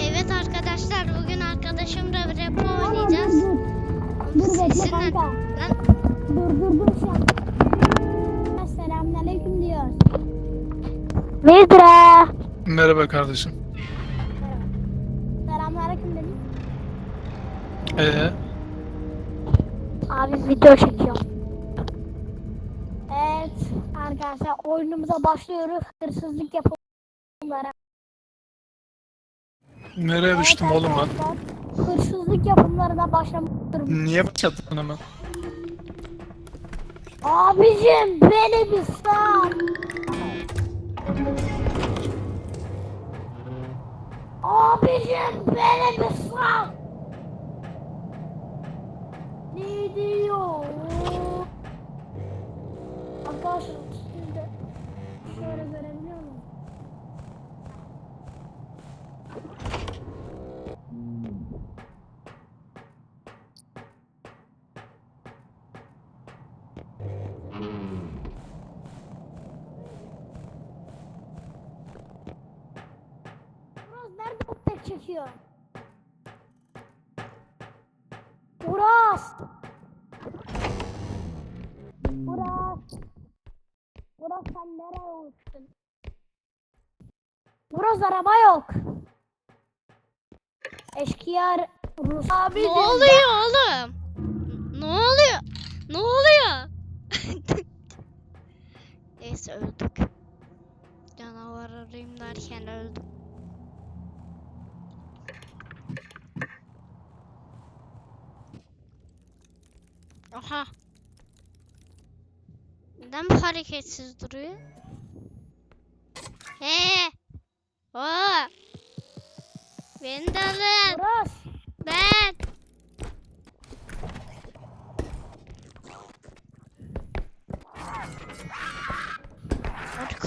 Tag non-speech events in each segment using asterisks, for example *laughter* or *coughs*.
Evet arkadaşlar bugün arkadaşımla rap oynayacağız. Dur dur bekle kanka. Lan Dur dur dur şu an. Selamünaleyküm diyor. Vidra. Merhaba kardeşim. Selamünaleyküm dedim. Ee, Abi video çekiyor. Evet arkadaşlar oyunumuza başlıyoruz. Hırsızlık yapımları. nereye düştüm oğlum ben? Hırsızlık yapımlarına başlamak Niye başlattın hemen? Abicim beni bir sal. Abicim beni bir sal. Ne diyor? Arkadaşlar de şöyle görebiliyor musunuz? Uraz nerede bu tek çekiyor? Uraz! Uraz! Uraz sen nereye uçtun? Uraz araba yok. Eşkıya Rus abi. ne oluyor oğlum? Ne oluyor? Ne oluyor? *laughs* Neyse öldük. Canavar arayayım derken öldüm. Aha. Neden bu hareketsiz duruyor? He. O. Beni de alın. Uraz! Ben.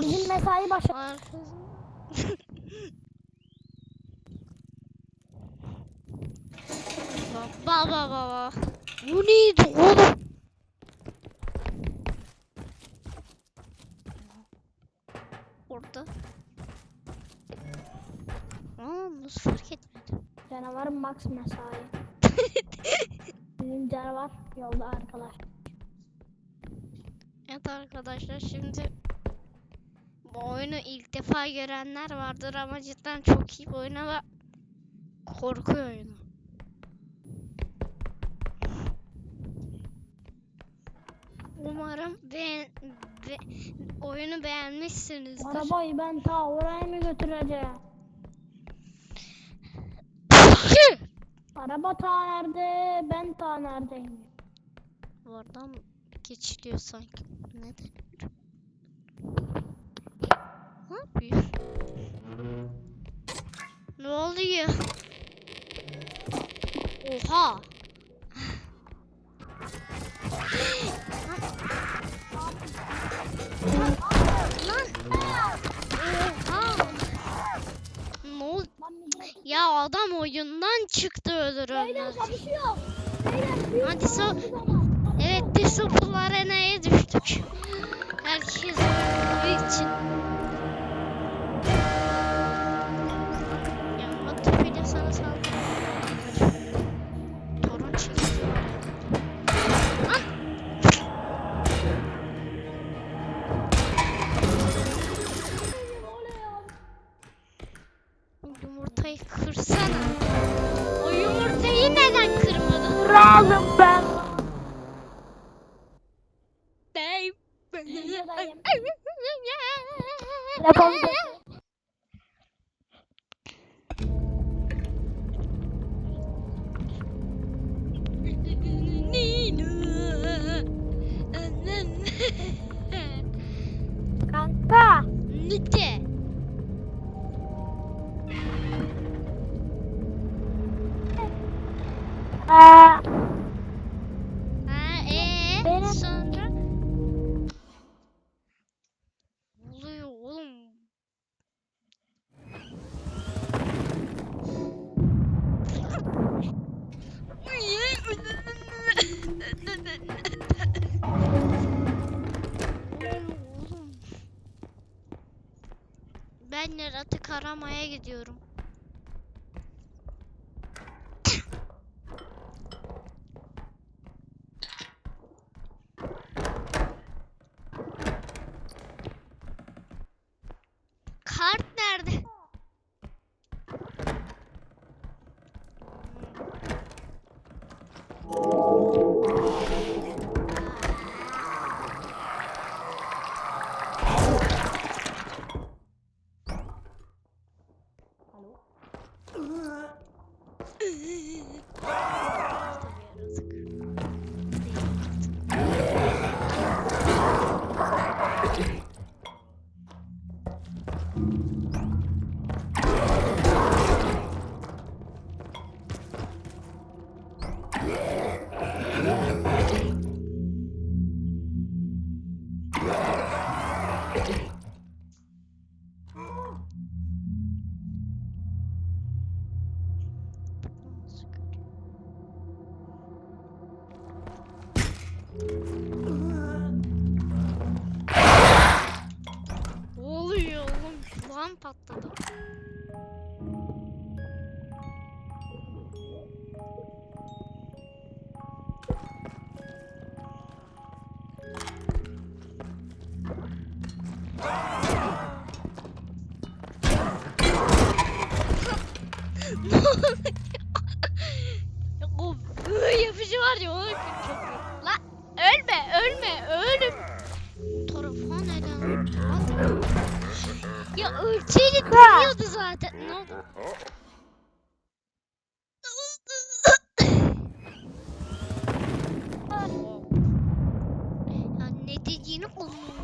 Bizim mesai başladı. Neydi oğlum? Orada. Aa nasıl fark etmedim? Canavar Max mesai. *laughs* Bizim canavar yolda arkadaş. Evet arkadaşlar şimdi bu oyunu ilk defa görenler vardır ama cidden çok iyi bir oyun ama korku oyunu. Umarım beğen, be, oyunu beğenmişsinizdir. Arabayı ben ta oraya mı götüreceğim? *coughs* Araba ta nerede? Ben ta neredeyim? Oradan geçiliyor sanki. Ne denir? Ne yapıyor? Ne oluyor? Oha! Ne oldu? Ya adam oyundan çıktı ölür ölmez. büyük Hadi so savaşı zaman. Evet Disciple Arena'ya düştük. 空间 taramaya gidiyorum. Kart nerede? Nothing.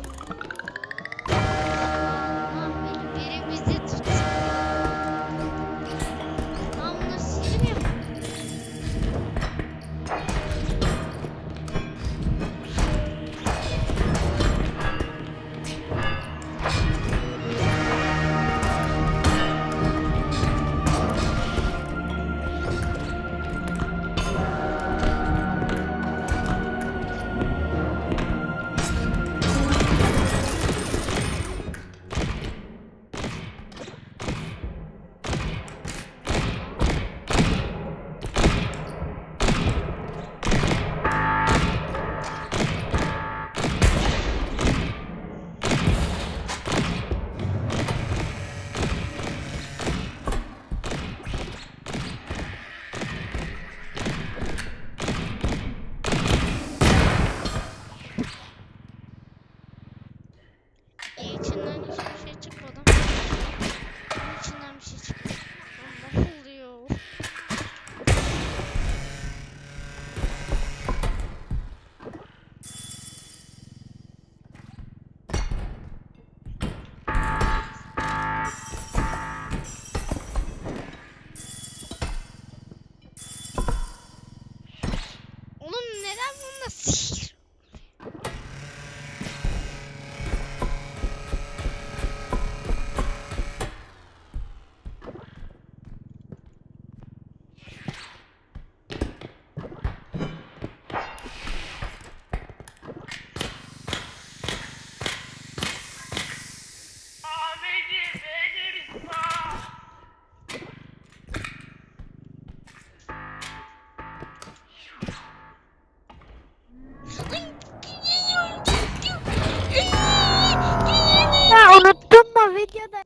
videoda.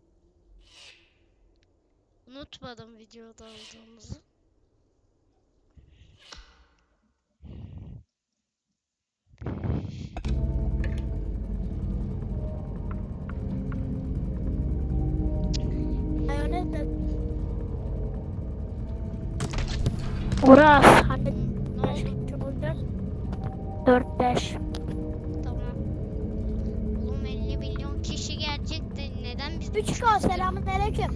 Unutmadım videoda olduğumuzu. Burası hani 4 5 3K selamun aleyküm.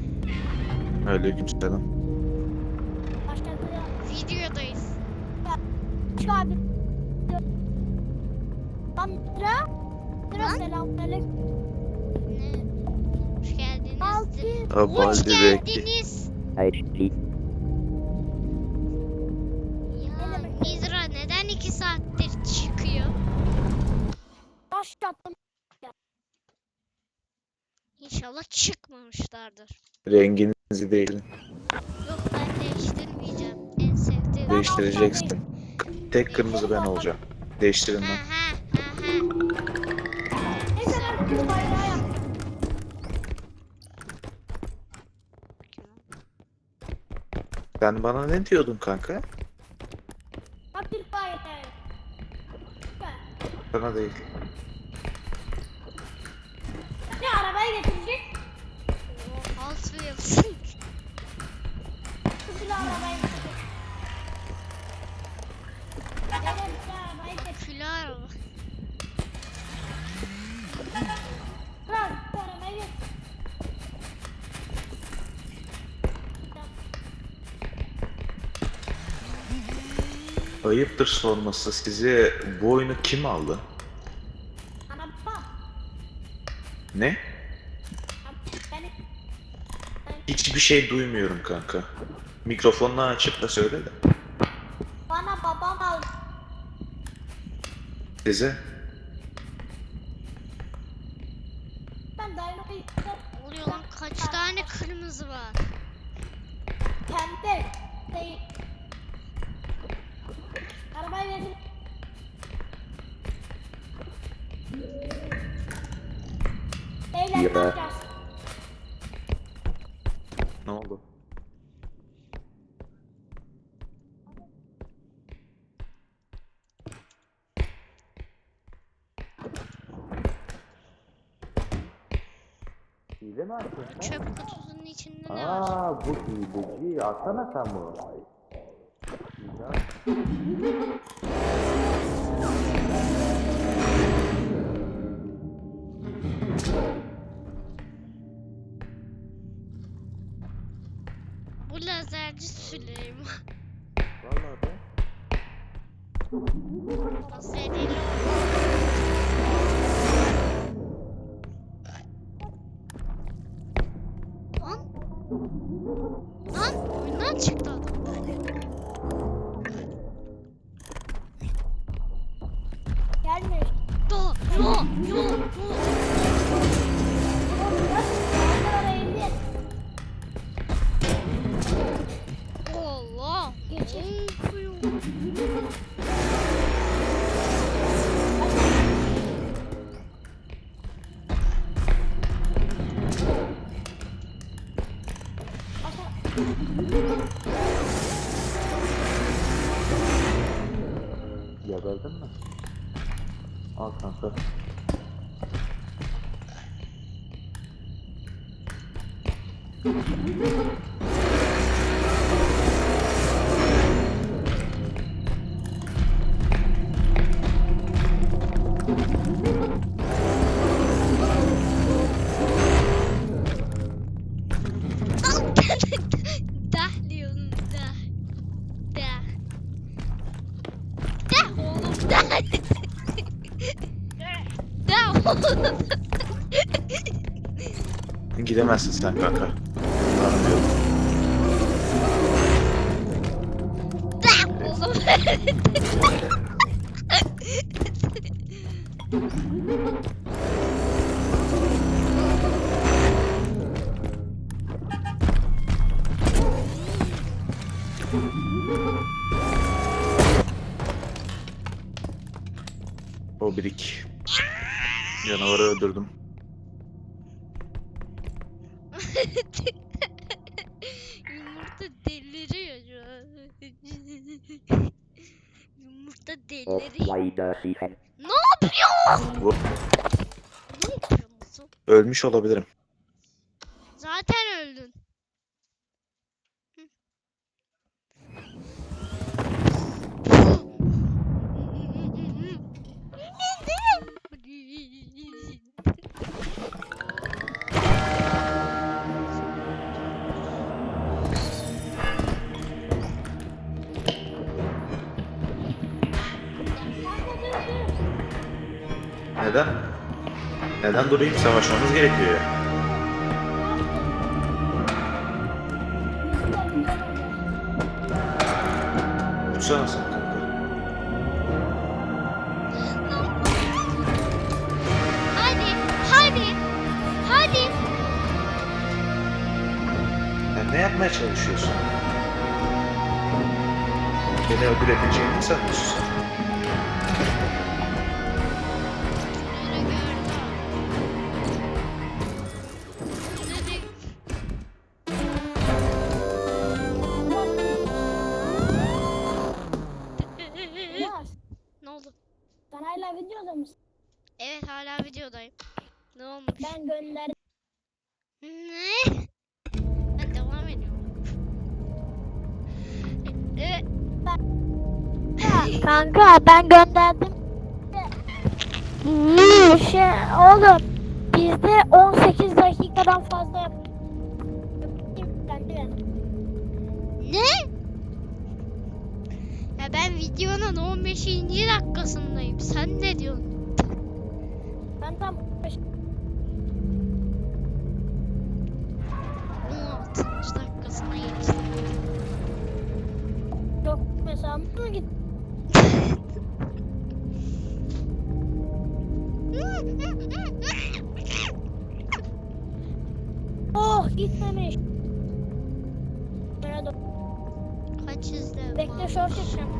Aleyküm selam. Başladı. Videodayız. 3K abi. Tam Dra. Dra selamun aleyküm. Hoş geldiniz. Altı. Abi, Hoş hadi geldiniz. Hayır. Ya, biz İnşallah çıkmamışlardır. Renginizi değiştirin. Yok ben değiştirmeyeceğim. En sevdiğim. Değiştireceksin. Tek kırmızı ben olacağım. Değiştirin lan. Sen bana ne diyordun kanka? Sana değil. Ne arabayı getirecek? O Hot Wheels. Kızıl arabayı getirecek. Gel gel bir arabayı getir. Kilo araba. Kral bir arabayı getir. Ayıptır sorması sizi bu oyunu kim aldı? Ne? Hiçbir şey duymuyorum kanka. Mikrofonunu açıp da söyle de. bana babam aldı. Size. Ben Ne oluyor lan kaç tane kırmızı var? Pembe değil. Arabayı getir. Beyler ne Ya. yapacağız? Ne oldu? Hile mi açtın Çöp kutusunun içinde ne var? Aa bu hileci. Atsana sen bunu. Bu lazerci Süleyman. Vallahi be. Lazeriyle Lan. Oyundan Al kanka. Dahliyorum Gidemezsin sen kanka. Oğlum. O birik. Canavarı öldürdüm. Ne yapıyor? Ölmüş olabilirim. Neden durayım? Savaşmamız gerekiyor. Uçsana sen kanka. Hadi, hadi, hadi, Ne yapmaya çalışıyorsun? Beni öldürebileceğini mi sanıyorsun gönderdim. Ne? Ben devam ediyorum. Evet. Kanka ben gönderdim. şey oğlum bizde 18 dakikadan fazla yap. Ne? Ya ben videonun 15. dakikasındayım. Sen ne diyorsun? ben tam 16. mesela mı git? Oh gitmemiş. Kaç izle? bekle şort çekeceğim.